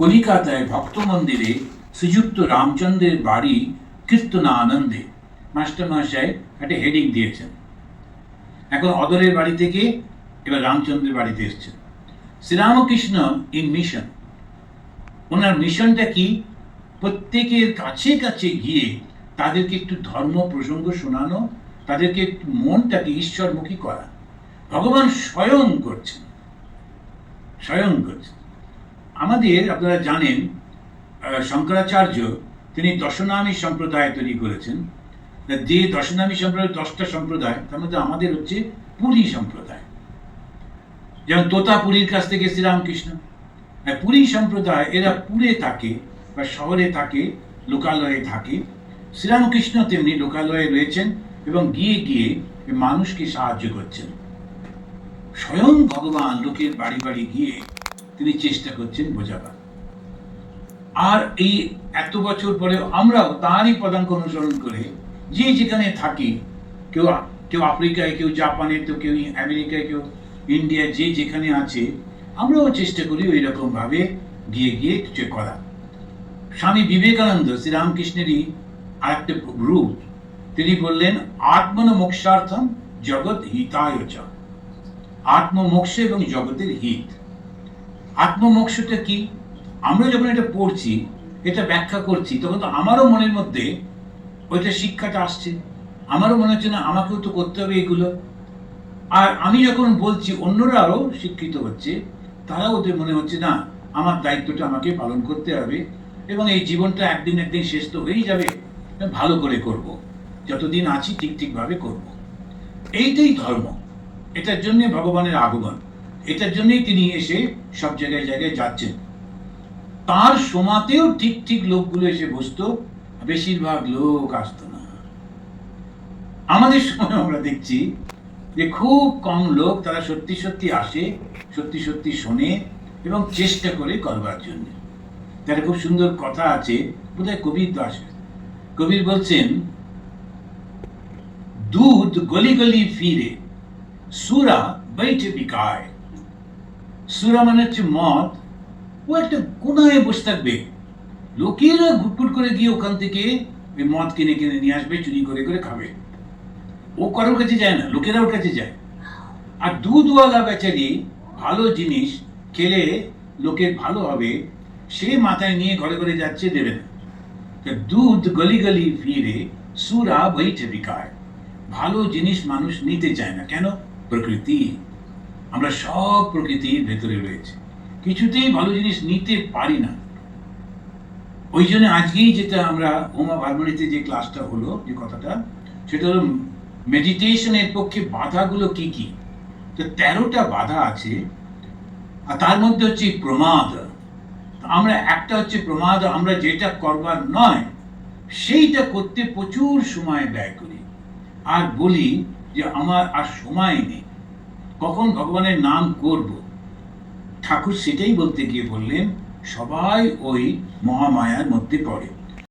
কলিকাতায় ভক্ত মন্দিরে শ্রীযুক্ত রামচন্দ্রের বাড়ি কীর্তনা আনন্দে মাস্টার মহাশয় একটা হেডিং দিয়েছেন। এখন অদরের বাড়ি থেকে এবার রামচন্দ্রের বাড়িতে এসছেন। শ্রীরামকৃষ্ণ ইন মিশন ওনার মিশনটা কি? প্রত্যেকের কাছে কাছে গিয়ে তাদেরকে একটু ধর্ম প্রসঙ্গ শোনানো, তাদেরকে একটু মনটাকে ঈশ্বরমুখী করা। ভগবান স্বয়ং করছেন। স্বয়ং করছেন। আমাদের আপনারা জানেন শঙ্করাচার্য তিনি দশনামী সম্প্রদায় তৈরি করেছেন। যে দশনামী সম্প্রদায়, দশটা সম্প্রদায়, তার মধ্যে আমাদের হচ্ছে পুরী সম্প্রদায়। যেমন তোতাপুরীর কাছ থেকে শ্রীরামকৃষ্ণ। আর পুরী সম্প্রদায়, এরা পুরে থাকে বা শহরে থাকে, লোকালয়ে থাকে। শ্রীরামকৃষ্ণ তেমনি লোকালয়ে রয়েছেন এবং গিয়ে গিয়ে মানুষকে সাহায্য করছেন। স্বয়ং ভগবান লোকের বাড়ি বাড়ি গিয়ে তিনি চেষ্টা করছেন বোঝাবার। আর এই এত বছর পরে আমরাও তাঁরই পদাঙ্ক অনুসরণ করে যে যেখানে থাকি, কেউ কেউ আফ্রিকায়, কেউ জাপানে, তো কেউ আমেরিকায়, কেউ ইন্ডিয়ায় যে যেখানে আছে, আমরাও চেষ্টা করি ওই রকম ভাবে গিয়ে গিয়ে কিছু করা স্বামী বিবেকানন্দ শ্রীরামকৃষ্ণেরই আর একটা রূপ, তিনি বললেন আত্মন মোক্ষার্থম জগৎ হিতায় চ। আত্মমোক্ষ এবং জগতের হিত। আত্মমোক্ষটা কি? আমরা যখন এটা পড়ছি, এটা ব্যাখ্যা করছি, তখন তো আমারও মনের মধ্যে ওইটা শিক্ষাটা আসছে। আমারও মনে হচ্ছে, না, আমাকেও তো করতে হবে এগুলো। আর আমি যখন বলছি, অন্যরাও শিক্ষিত হচ্ছে, তারাও ওদের মনে হচ্ছে, না, আমার দায়িত্বটা আমাকে পালন করতে হবে এবং এই জীবনটা একদিন একদিন শেষ তো হয়েই যাবে। ভালো করে করব। যতদিন আছি, ঠিক ঠিকভাবে করব। এইটাই ধর্ম। এটার জন্যে ভগবানের আগমন। এটার জন্যই তিনি এসে সব জায়গায় জায়গায় যাচ্ছেন। তার সমাতেও ঠিক ঠিক লোকগুলো এসে বসতো, বেশিরভাগ লোক আসতো না। আমাদের সময় আমরা দেখছি যে খুব কম লোক তারা সত্যি সত্যি আসে, সত্যি সত্যি শোনে এবং চেষ্টা করে করবার জন্য। তার খুব সুন্দর কথা আছে, বোধহয় কবির দাস। কবির বলছেন, দুধ গলি গলি ফিরে, সুরা বৈঠে বিকায় সুরা মানে হচ্ছে মদ। ও একটা কোনায় বসে থাকবে। লোকেরা ঘুটঘুট করে গিয়ে ওখান থেকে ওই মদ কিনে কিনে নিয়ে আসবে, চুরি করে করে খাবে। ও কারোর কাছে যায় না লোকেরা ওর কাছে যায়। আর দুধওয়ালা বেচারি ভালো জিনিস খেলে লোকের ভালো হবে, সে মাথায় নিয়ে ঘরে ঘরে যাচ্ছে, দেবে না। দুধ গলি গলি ফিরে সুরা বইটে বিকায় ভালো জিনিস মানুষ নিতে চায় না। কেন? প্রকৃতি। আমরা সব প্রকৃতির ভেতরে রয়েছে। কিছুতেই ভালো জিনিস নিতে পারি না। ওই জন্য আজকেই যেটা আমরা হোমা ভার্মনিতে যে ক্লাসটা হলো, যে কথাটা, সেটা হলো মেডিটেশনের পক্ষে বাধাগুলো কি কি? তো তেরোটা বাধা আছে, আর তার মধ্যে হচ্ছে প্রমাদ। আমরা একটা হচ্ছে প্রমাদ, আমরা যেটা করবার নয়, সেইটা করতে প্রচুর সময় ব্যয় করি। আর বলি যে আমার আর সময় নেই। কখন ভগবানের নাম করব? ঠাকুর সেটাই বলতে গিয়ে বললেন সবাই ওই মহামায়ার মধ্যে পড়ে।